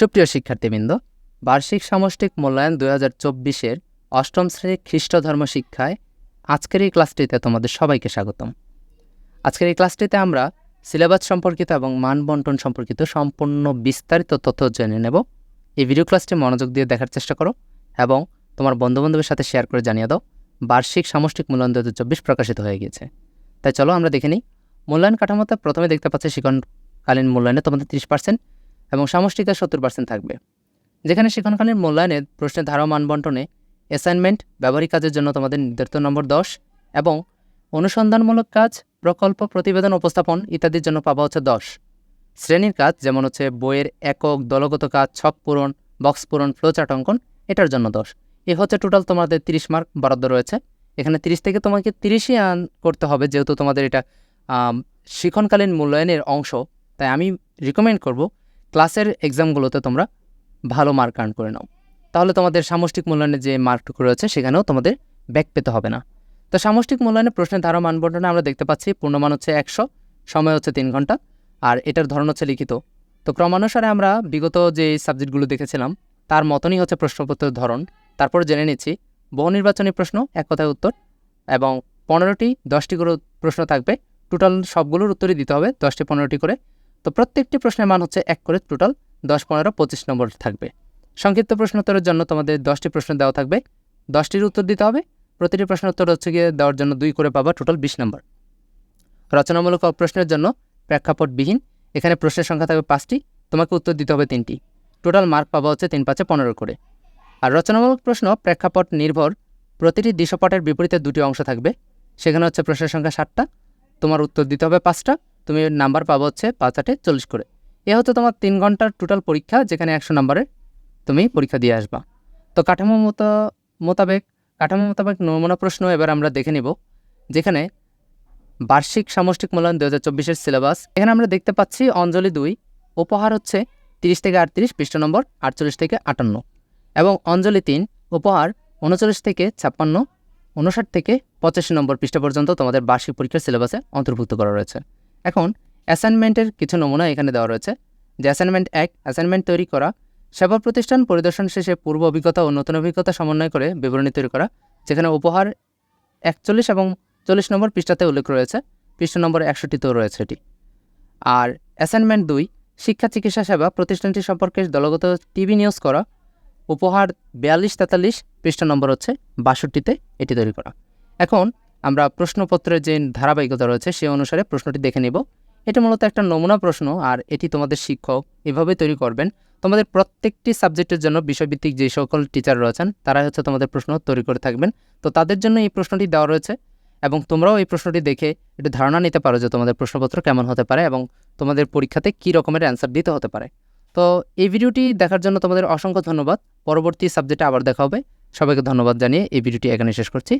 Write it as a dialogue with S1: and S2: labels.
S1: সুপ্রিয় শিক্ষার্থীবৃন্দ, বার্ষিক সামষ্টিক মূল্যায়ন দুই হাজার চব্বিশের অষ্টম শ্রেণির খ্রিস্ট ধর্ম শিক্ষায় আজকের এই ক্লাসটিতে তোমাদের সবাইকে স্বাগতম। আজকের এই ক্লাসটিতে আমরা সিলেবাস সম্পর্কিত এবং মান বন্টন সম্পর্কিত সম্পূর্ণ বিস্তারিত তথ্য জেনে নেব। এই ভিডিও ক্লাসটি মনোযোগ দিয়ে দেখার চেষ্টা করো এবং তোমার বন্ধুবান্ধবের সাথে শেয়ার করে জানিয়ে দাও, বার্ষিক সামষ্টিক মূল্যায়ন দু হাজার চব্বিশ প্রকাশিত হয়ে গিয়েছে। তাই চলো আমরা দেখে নিই। মূল্যায়ন কাঠামোতে প্রথমে দেখতে পাচ্ছি শিক্ষণকালীন মূল্যায়নে তোমাদের তিরিশ পার্সেন্ট এবং সামষ্টিকা সত্তর পার্সেন্ট থাকবে। যেখানে শিক্ষণকালীন মূল্যায়নে প্রশ্নের ধারা মান বন্টনে অ্যাসাইনমেন্ট ব্যবহারিক কাজের জন্য তোমাদের নির্ধারিত নম্বর দশ এবং অনুসন্ধানমূলক কাজ, প্রকল্প, প্রতিবেদন, উপস্থাপন ইত্যাদির জন্য পাওয়া হচ্ছে দশ। শ্রেণির কাজ যেমন হচ্ছে বইয়ের একক, দলগত কাজ, ছক পূরণ বক্স পূরণ ফ্লোচার্ট অঙ্কন, এটার জন্য দশ। এ হচ্ছে টোটাল তোমাদের তিরিশ মার্ক বরাদ্দ রয়েছে। এখানে তিরিশ থেকে তোমাকে তিরিশই আন করতে হবে যেহেতু তোমাদের এটা শিক্ষণকালীন মূল্যায়নের অংশ। তাই আমি রিকমেন্ড করব ক্লাসের এক্সামগুলোতে তোমরা ভালো মার্ক আর্ন করে নাও। তাহলে তোমাদের সামষ্টিক মূল্যায়নে যে মার্কটুকু রয়েছে, সেখানেও তোমাদের ব্যাক পেতে হবে না। তো সামষ্টিক মূল্যায়নে প্রশ্নের ধারা মানবন্টনে আমরা দেখতে পাচ্ছি, পূর্ণমান হচ্ছে একশো, সময় হচ্ছে তিন ঘণ্টা, আর এটার ধরন হচ্ছে লিখিত। তো ক্রমানুসারে আমরা বিগত যে সাবজেক্টগুলো দেখেছিলাম, তার মতনই হচ্ছে প্রশ্নপত্রের ধরন। তারপর জেনে নিচ্ছি বহু নির্বাচনী প্রশ্ন, এক কথায় উত্তর, এবং পনেরোটি, দশটি করে প্রশ্ন থাকবে। টোটাল সবগুলোর উত্তরই দিতে হবে, দশটি, পনেরোটি করে। তো প্রত্যেকটি প্রশ্নের মান হচ্ছে এক করে টোটাল দশ, পনেরো, পঁচিশ নম্বর থাকবে। সংক্ষিপ্ত প্রশ্নোত্তরের জন্য তোমাদের দশটি প্রশ্ন দেওয়া থাকবে। দশটির উত্তর দিতে হবে। প্রতিটি প্রশ্নের উত্তর হচ্ছে গিয়ে দেওয়ার জন্য দুই করে পাবা টোটাল বিশ নম্বর। রচনামূলক প্রশ্নের জন্য প্রেক্ষাপটবিহীন। এখানে প্রশ্নের সংখ্যা থাকবে পাঁচটি। তোমাকে উত্তর দিতে হবে তিনটি। টোটাল মার্ক পাবা হচ্ছে তিন পাঁচে পনেরো করে। আর রচনামূলক প্রশ্ন প্রেক্ষাপট নির্ভর। প্রতিটি দৃশ্যপটের বিপরীতে দুটি অংশ থাকবে। সেখানে হচ্ছে প্রশ্নের সংখ্যা ষাটটা তোমার উত্তর দিতে হবে পাঁচটা। তুমি নাম্বার পাবো হচ্ছে পাঁচ আটে চল্লিশ করে। এ হচ্ছে তোমার তিন ঘণ্টার টোটাল পরীক্ষা, যেখানে একশো নম্বরের তুমি পরীক্ষা দিয়ে আসবা। তো কাঠামো মতো, মোতাবেক, কাঠামো মোতাবেক নমুনা প্রশ্ন এবার আমরা দেখে নিব, যেখানে বার্ষিক সামষ্টিক মূল্যায়ন দু হাজার চব্বিশের সিলেবাস এখানে আমরা দেখতে পাচ্ছি অঞ্জলি দুই, উপহার হচ্ছে তিরিশ থেকে আটত্রিশ, পৃষ্ঠ নম্বর আটচল্লিশ থেকে আটান্ন, এবং অঞ্জলি তিন, উপহার উনচল্লিশ থেকে ছাপ্পান্ন, উনষাট থেকে পঁচাশি নম্বর পৃষ্ঠা পর্যন্ত তোমাদের বার্ষিক পরীক্ষার সিলেবাসে অন্তর্ভুক্ত করা রয়েছে। এখন অ্যাসাইনমেন্টের কিছু নমুনা এখানে দেওয়া রয়েছে। যে অ্যাসাইনমেন্ট এক অ্যাসাইনমেন্ট তৈরি করা, সেবা প্রতিষ্ঠান পরিদর্শন শেষে পূর্ব অভিজ্ঞতা ও নতুন অভিজ্ঞতা সমন্বয় করে বিবরণী তৈরি করা, যেখানে উপহার একচল্লিশ এবং চল্লিশ নম্বর পৃষ্ঠাতে উল্লেখ রয়েছে। পৃষ্ঠা নম্বর একষট্টিতেও রয়েছে এটি। আর অ্যাসাইনমেন্ট দুই, শিক্ষা চিকিৎসা সেবা প্রতিষ্ঠানটি সম্পর্কে দলগত টিভি নিউজ করা, উপহার বিয়াল্লিশ তেতাল্লিশ, পৃষ্ঠা নম্বর হচ্ছে বাষট্টিতে এটি তৈরি করা। এখন আমরা প্রশ্নপত্রের যে ধারাবাহিকতা রয়েছে, সে অনুসারে প্রশ্নটি দেখে নেব। এটা মূলত একটা নমুনা প্রশ্ন, আর এটি তোমাদের শিক্ষক এভাবে তৈরি করবেন। তোমাদের প্রত্যেকটি সাবজেক্টের জন্য বিষয়ভিত্তিক যে সকল টিচার রয়েছেন তারা হচ্ছে তোমাদের প্রশ্ন তৈরি করে থাকবেন। তো তাদের জন্য এই প্রশ্নটি দেওয়া রয়েছে, এবং তোমরাও এই প্রশ্নটি দেখে একটু ধারণা নিতে পারো যে তোমাদের প্রশ্নপত্র কেমন হতে পারে এবং তোমাদের পরীক্ষাতে কী রকমের অ্যান্সার দিতে হতে পারে। তো এই ভিডিওটি দেখার জন্য তোমাদের অসংখ্য ধন্যবাদ। পরবর্তী সাবজেক্টে আবার দেখা হবে। সবাইকে ধন্যবাদ জানিয়ে এই ভিডিওটি এখানে শেষ করছি।